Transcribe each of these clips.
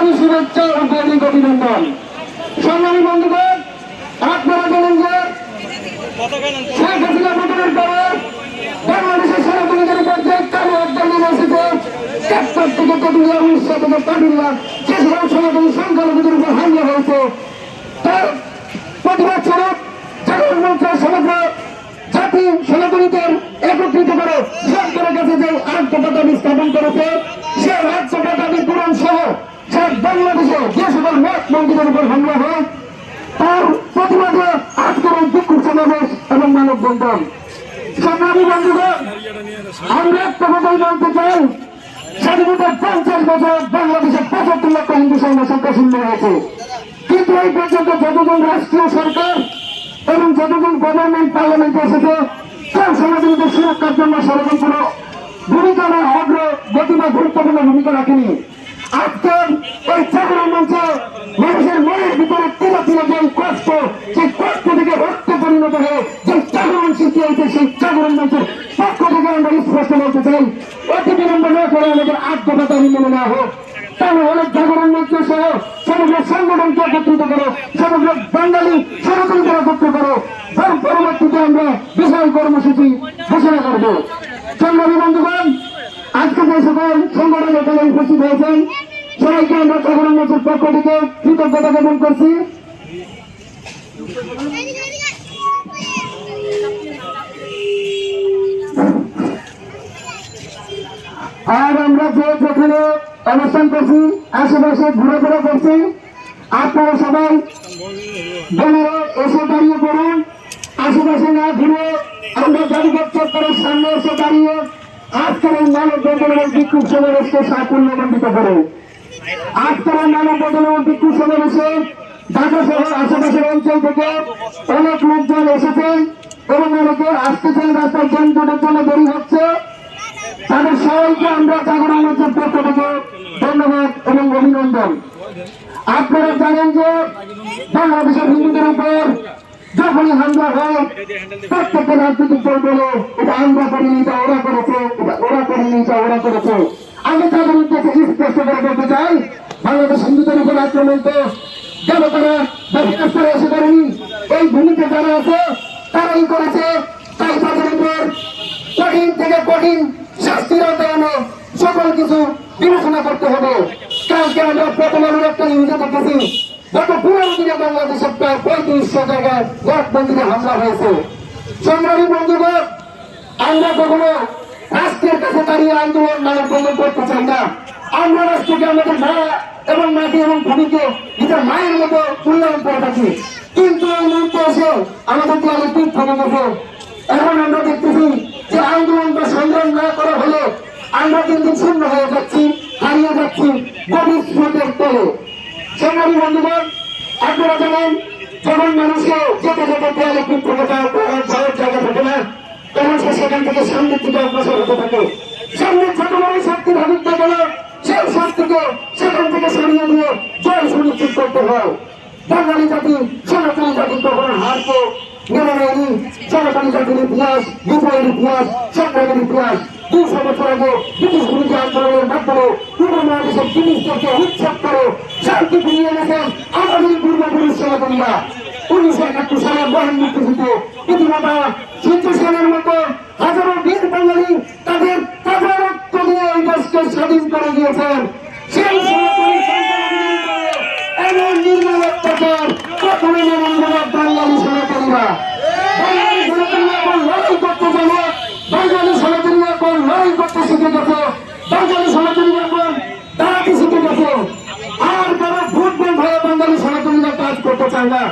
আন্তরিক শুভেচ্ছা ও দৈনিক অভিনন্দন। সংগ্রামী বন্ধুগণ আপনারা জানেন যে। শেখ হাসিনা পতনের পরে বাংলাদেশের সেনাবাহিনীর উপর যে একদল নেমে এসেছে কাপ্তার থেকে তেতুলিয়া উড়িষ্যা থেকে যে সকল সেনাবাহিনী সংখ্যালঘুদের উপর হামলা হয়েছে। তার প্রতিবাদ স্বরূপ জাগরণ মঞ্চের সমগ্র জাতি সেনাবাহিনীদের একত্রিত করে সরকারের কাছে যে দাবি স্থাপন করেছে, সে দাবি পূরণ সহ সে বাংলাদেশে যে সকল মত মন্দিরের উপর হামলা হয়, তার প্রতিবাদে আজকের এই বিক্ষোভ সমাবেশ এবং মানববন্ধন সংগ্রামী বন্ধুগণ, আমরা একটা কথাই বলতে চাই। স্বাধীনতার পঞ্চাশ বছর বাংলাদেশের পঁচাত্তর লক্ষ হিন্দু সংখ্যা শূন্য হয়েছে। কিন্তু এই পর্যন্ত যতজন রাষ্ট্রীয় সরকার এবং যতজন গভর্নমেন্ট পার্লামেন্টে এসেছে কোন সমাজনীতির সুরক্ষার জন্য সেরকম কোন ভূমিকা বা অগ্র গতি বা গুরুত্বপূর্ণ ভূমিকা রাখেনি। আজকে ওই চাকরি মঞ্চে মানুষের মনের ভিতরে তিলে তিলে যে কষ্ট, সেই কষ্ট থেকে রক্ত পরিণত হয়ে যে জাগরণ সৃষ্টি হয়েছে, সেই জাগরণ মঞ্চের পক্ষ থেকে আমরা স্পষ্ট বলতে চাই অতি বিলম্ব না করে আমাদের আত্মকথা মেনে নেওয়া হোক, তাহলে অনেক জাগরণ মঞ্চ সহ সমগ্র সংগঠনকে একত্রিত করো, সমগ্র বাঙালি বন্ধুগণ আজকে যে সকল সংগঠন এখানে উপস্থিত হয়েছেন। সবাইকে আমরা জাগরণ মঞ্চের পক্ষ থেকে কৃতজ্ঞতা জ্ঞাপন করছি। আর আমরা যে যেখানে অবস্থান করছি, আশেপাশে ঘোরাফেরা করছি, আপনারা সবাই বোনেরা এসে দাঁড়িয়ে পড়ুন। আশেপাশে না ঘুরে আমরা জাদুঘর চত্বরের সামনে এসে দাঁড়িয়ে আজকের এই মানব বদল এবং বিক্ষোভ সমাবেশকে সাফল্যমণ্ডিত করে। আজকের মানব বদল এবং বিক্ষোভ সমাবেশে ঢাকা শহর আশেপাশের অঞ্চল থেকে অনেক লোকজন এসেছেন এবং অনেকে আসতেছেন রাস্তায় যানজটের জন্য দেরি হচ্ছে। তাদের সবাইকে আমরা জাগরণ মঞ্চের পক্ষ থেকে ধন্যবাদ এবং অভিনন্দন। আপনারা জানেন যে বাংলাদেশের হিন্দুদের উপর যখনই হামলা হয় প্রত্যেকটা রাজনৈতিক দল বলে এটা আমরা করিনি এটা ওরা করেছে, এটা ওরা করেনি, এটা ওরা করেছে। আমি তাদের উদ্দেশ্যে স্পষ্ট করে বলতে চাই, বাংলাদেশ হিন্দুদের উপর আক্রমণ তো যারা তারা দক্ষিণ স্তরে এসে করেনি? এই ভূমিতে যারা আছে, তারাই করেছে। তাই তাদের উপর কঠিন থেকে কঠিন শাস্তির আওতায় সকল কিছু বিবেচনা করতে হবে। কালকে আমরা প্রথম আলোর একটা নিউজে দেখেছি গত পনেরো দিনে বাংলাদেশে প্রায় পঁয়ত্রিশশো জায়গায় হামলা হয়েছে। সংগ্রামী বন্ধুগণ, আমরা কখনো রাষ্ট্রের কাছে দাঁড়িয়ে আন্দোলন মানব বন্ধন করতে চাই না। আমরা রাষ্ট্রকে আমাদের মা এবং মাটি এবং ভূমিকে নিজের মায়ের মতো মূল্যায়ন করে থাকি। কিন্তু এই মুহূর্তে এসে আমাদের দেওয়ালে পিঠ থেকে গেছে এখন আমরা দেখতেছি যে আন্দোলন বা সংগ্রাম না করা হলে আমরা কিন্তু শূন্য হয়ে যাচ্ছি, হারিয়ে যাচ্ছি গভীর স্রোতের তলে। সংগ্রামী বন্ধুগণ, আপনারা জানেন যখন মানুষকে যেতে যেতে দেয়ালে পিঠ থেকে যাওয়ার জায়গা থাকে না, তখন সে সেখান থেকে সামনের দিকে অগ্রসর হতে থাকে। সামনে ছোট বড় শক্তি ভাবিক থাকে না সেই শক্তিকে সেখান থেকে সরিয়ে দিয়ে জয় সুনিশ্চিত করতে হয়। বাঙালি জাতি, সনাতনী জাতি কখনো হারকে মেনে নেয়নি সনাতনী জাতির ইতিহাস বিপ্লবের ইতিহাস, সংগ্রামের ইতিহাস। দুশো বছর আগে ব্রিটিশ বিরোধী আন্দোলনের মাধ্যমে পূর্ব মহাদেশের জিনিসটাকে উচ্ছেদ করে শান্তি ফিরিয়ে এনেছেন আমাদের পূর্বপুরুষ সনাতনরা উনিশশো একাত্তর সালে মহান মুক্তিযুদ্ধে ইতিমাতা সূর্য সেনের মতো হাজারো বীর বাঙালি তাদের তাদের রক্ত দিয়ে এই দেশকে স্বাধীন করে দিয়েছেন। সেই সনাতনী সন্তান এমন নির্মল অত্যাচার কখনো মেনে নেবে না বাঙালি সনাতনীরা বাঙালি সনাতনীরা এখন লড়াই করতে জানে বাঙালি সনাতনীরা এখন লড়াই করতে শিখে গেছে বাঙালি সনাতনীরা এখন দাঁড়াতে শিখে গেছে আর কারও ভোট ব্যাংক হয়ে বাঙালি সনাতনীরা কাজ করতে চায় না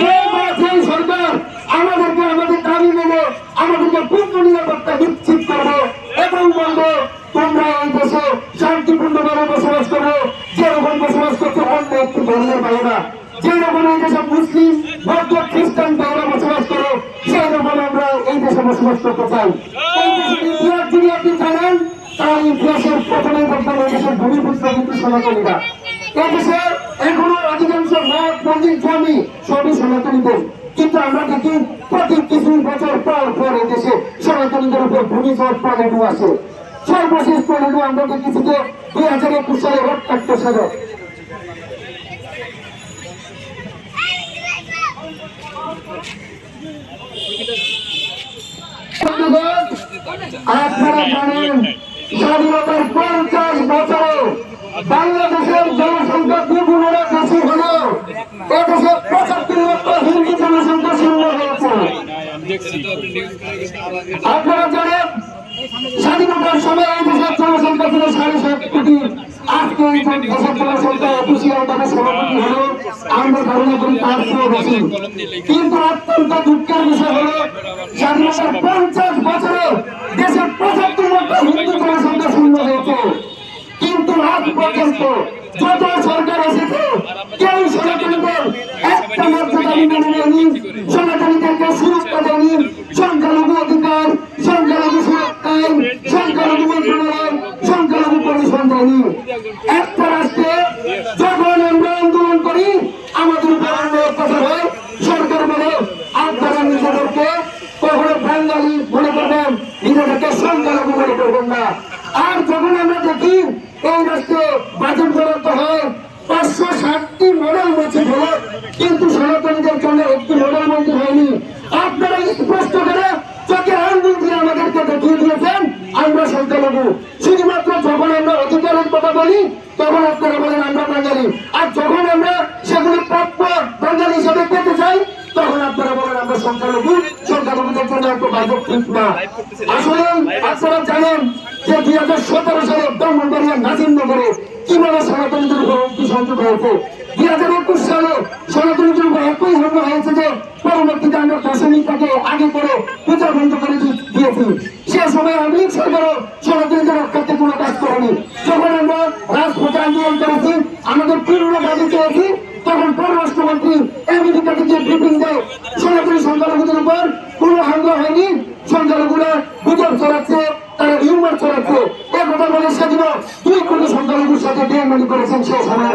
যে বা যেই সরকার আমাদেরকে আমাদের দাবি মেনে আমাদেরকে পূর্ণ নিরাপত্তা নিশ্চিত করবে এবং বলবে, তোমরা এই দেশে শান্তিপূর্ণভাবে বসবাস করো যেরকম বসবাস করতে অন্য একটি ধর্মের বাইরা যেরকম এই দেশে মুসলিম, বৌদ্ধ, খ্রিস্টান বাইরা বসবাস করো সেই রকম আমরা এই দেশে বসবাস করতে চাই। এই ইতিহাস যদি আপনি জানেন ইতিহাসের প্রথমে এই দেশের ভূমিপুত্র কিন্তু সনাতনীরা। এখনও অধিকাংশ মঠ, মন্দির, জমি সবই সনাতনীদের। কিন্তু আমরা দেখি প্রতি কিছু বছর পর পর এই দেশে সনাতনীদের উপর ভূমিঝড় প্রলেণু আছে সর্বশেষ প্রলেণু আমরা দেখেছি যে দুই হাজার একুশ সালে রক্তাক্ত সাজক আপনারা জানেন, স্বাধীনতার পঞ্চাশ বছরে বাংলাদেশের জনসংখ্যা দ্বিগুণের বেশি হলেও এদেশের পঁচাত্তর আপনারা জানেন, স্বাধীনতার সময় এই দেশের জনসংখ্যা ছিল সাড়ে সাত কোটি আজকে এই দেশের জনসংখ্যা অফিসিয়াল ভাবে সভাপতি হলো, আমরা ধারণা করি তার চেয়ে বেশি কিন্তু অত্যন্ত দুঃখের বিষয় হলো, স্বাধীনতার পঞ্চাশ বছরে দেশের পঁচাত্তর আজ পর্যন্ত যত সরকার এসেছে, কেউ সনাতনীদের একটা মর্যাদা মেনে নেয়নি সনাতনীদেরকে সংখ্যালঘু অধিকার, সংখ্যালঘু সুরক্ষা, সংখ্যালঘু মন্ত্রণালয়, সংখ্যালঘু কমিশন একটা রাষ্ট্রে যখন আমরা আন্দোলন করি, আমাদের উপর অত্যাচার হয়। সরকার বলে আপনারা নিজেদেরকে কখনো বাঙালি মনে করবেন, নিজেদেরকে সংখ্যালঘু মনে করবেন না। আর যখন আমরা দেখি, এই রাষ্ট্রে বাজেট বরাদ্দ হয়, পাঁচশো ষাটটি মডেল মসজিদ হলো, কিন্তু সনাতনীদের জন্য একটি মডেল মন্দির হয়নি। আপনারা স্পষ্ট করে চোখে আঙ্গুল দিয়ে আমাদেরকে দেখিয়ে দিয়েছেন আমরা সংখ্যালঘু শুধুমাত্র যখন আমরা অধিকারের কথা বলি, তখন আপনারা বলেন, আমরা বাঙালি। আর যখন আমরা সেগুলি প্রাপ্য বাঙালি হিসাবে পেতে চাই, তখন আপনারা বলেন, আমরা সংখ্যালঘু সংখ্যালঘুদের জন্য একটু বাজেট ঠিক না। আসলে আপনারা জানেন যে দুই হাজার সতেরো সালে ব্রাহ্মণবাড়িয়া নাজিমনগরে কীভাবে সনাতনীদের উপর সংযোগ হয়েছে। দুই হাজার একুশ সালে সনাতনীদের উপর একই হামলা হয়েছে যে পরবর্তীতে আমরা দশমীটাকে আগে করে পূজা বন্ধ করে দিয়েছি। সে সময় আমি সরকারও সনাতনীদের রক্ষার্থে কোনো কাজ করেনি। যখন আমরা রাজপথে আন্দোলন করেছি, আমাদের পূর্ণ দাবি চেয়েছি তখন পররাষ্ট্রমন্ত্রী আমেরিকা থেকে ব্রিফিং দেয়, সনাতনী সংখ্যালঘুদের উপর কোনো হামলা হয়নি, সংখ্যালঘুরা গুজব ছড়াচ্ছে, তারা হিউমার ছড়াচ্ছে। এ কথা বলে সেদিন দুই কোটি সংখ্যালঘুর সাথে বেমানি করেছেন সে সময়।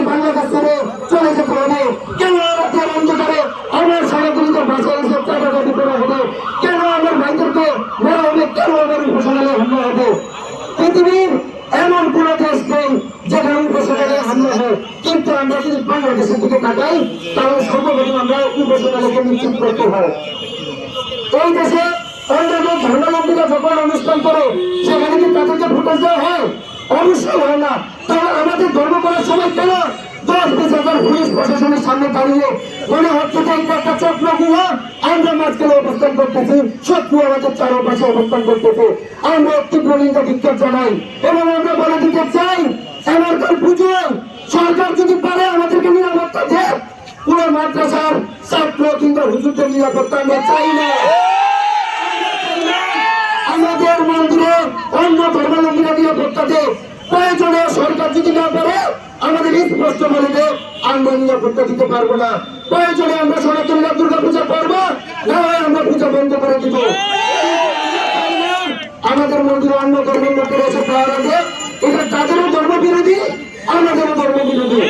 কেন আমার বাংলাদেশ ছেড়ে চলে যেতে হবে কেন আমাদের অন্ধকারে আমার সনাতনীদের ভাষায় এসে চাঁদাবাদি করা হবে। কেন আমার ভাইদেরকে মারা হবে? কেন আমার উপাসনালয়ে হামলা হবে? পৃথিবীর এমন কোন দেশ নেই যেখানে উপাসনালয়ে হামলা হয়। কিন্তু আমরা যদি বাংলাদেশের দিকে তাকাই, তাহলে সর্বপ্রথম আমরা উপাসনালয়কে নিশ্চিত করতে হয়। এই দেশে অন্যান্য ধর্মাবলম্বীরা যখন অনুষ্ঠান করে, সেখানে কি তাদেরকে ফুটেজ দেওয়া হয়? অবশ্যই হয় না। তাহলে আমাদের ধর্ম করার সময় কেন? দশ বিশ হাজার পুলিশ প্রশাসনের সামনে দাঁড়িয়ে মনে হচ্ছে যে একটা চক্র গুহা আমরা মাঝখানে অবস্থান করতেছি, শত্রু আমাদের চারপাশে অবস্থান করতেছে। আমরা একটি প্রলিঙ্গা বিক্ষোভ জানাই এবং আমরা বলে দিতে চাই এমনকার পুজো, সরকার যদি পারে আমাদেরকে নিরাপত্তা দেয়। কোন মাদ্রাসার ছাত্র কিংবা হুজুরদের নিরাপত্তা আমরা চাই না। আমাদের মন্দিরে অন্য ধর্মাবলম্বীরা নিরাপত্তা দেয়। প্রয়োজনে সরকার যদি না পারে, আমাদের স্পষ্ট বলে আমরা নিরাপত্তা দিতে পারব না। প্রয়োজনে আমরা সনাতনীরা দুর্গা পূজা করব, না আমরা পূজা বন্ধ করে দিব। আমাদের মন্দিরে অন্য ধর্মের লোকেরা এসে পাওয়ার আগে। এটা তাদেরও ধর্ম বিরোধী আমাদেরও ধর্ম বিরোধী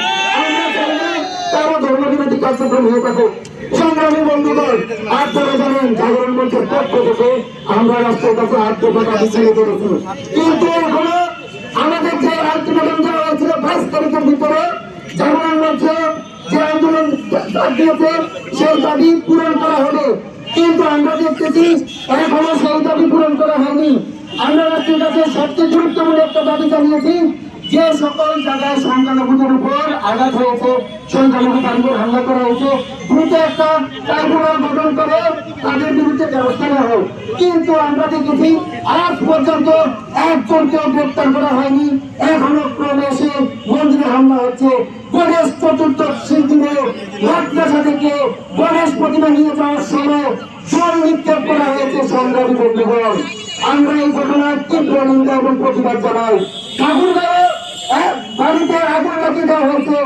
তারও ধর্ম বিরোধী কার্যক্রম হয়ে থাকুক। সংগ্রামী বন্ধুগণ, আপনারা জানেন জাগরণ মঞ্চের পক্ষ থেকে আমরা রাষ্ট্রের কাছে ছেড়ে করেছি কিন্তু এখনও আমাদের যে আন্দোলন হয়েছিল বাইশ তারিখের ভিতরে জাগরণ মধ্যে যে আন্দোলন দিয়েছে, সেই দাবি পূরণ করা হবে। কিন্তু আমরা দেখতেছি এখনও সেই দাবি পূরণ করা হয়নি। আমরা রাষ্ট্রের কাছে সবচেয়ে গুরুত্বপূর্ণ একটা দাবি জানিয়েছি যে সকল জায়গায় সংখ্যালঘুদের উপর আঘাত হয়েছে, সংখ্যালঘু বাড়িতে হামলা করা হয়েছে, দ্রুত একটা ট্রাইব্যুনাল গঠন করে তাদের বিরুদ্ধে ব্যবস্থা নেওয়া হোক। কিন্তু আমরা দেখেছি, আজ পর্যন্ত একজনকেও গ্রেপ্তার করা হয়নি। এখনও ক্রমে এসে মন্দিরে হামলা হচ্ছে। গণেশ চতুর্দশীর দিনে মাদ্রাসা থেকে গণেশ প্রতিমা নিয়ে যাওয়ার সময় জল নিক্ষেপ করা হয়েছে সংগ্রামী বন্ধুগণ। আমরা এই ঘটনার তীব্র নিন্দা এবং প্রতিবাদ জানাই। ঠাকুরগাঁও বাড়িতে আগুন লাগিয়ে দেওয়া হয়েছে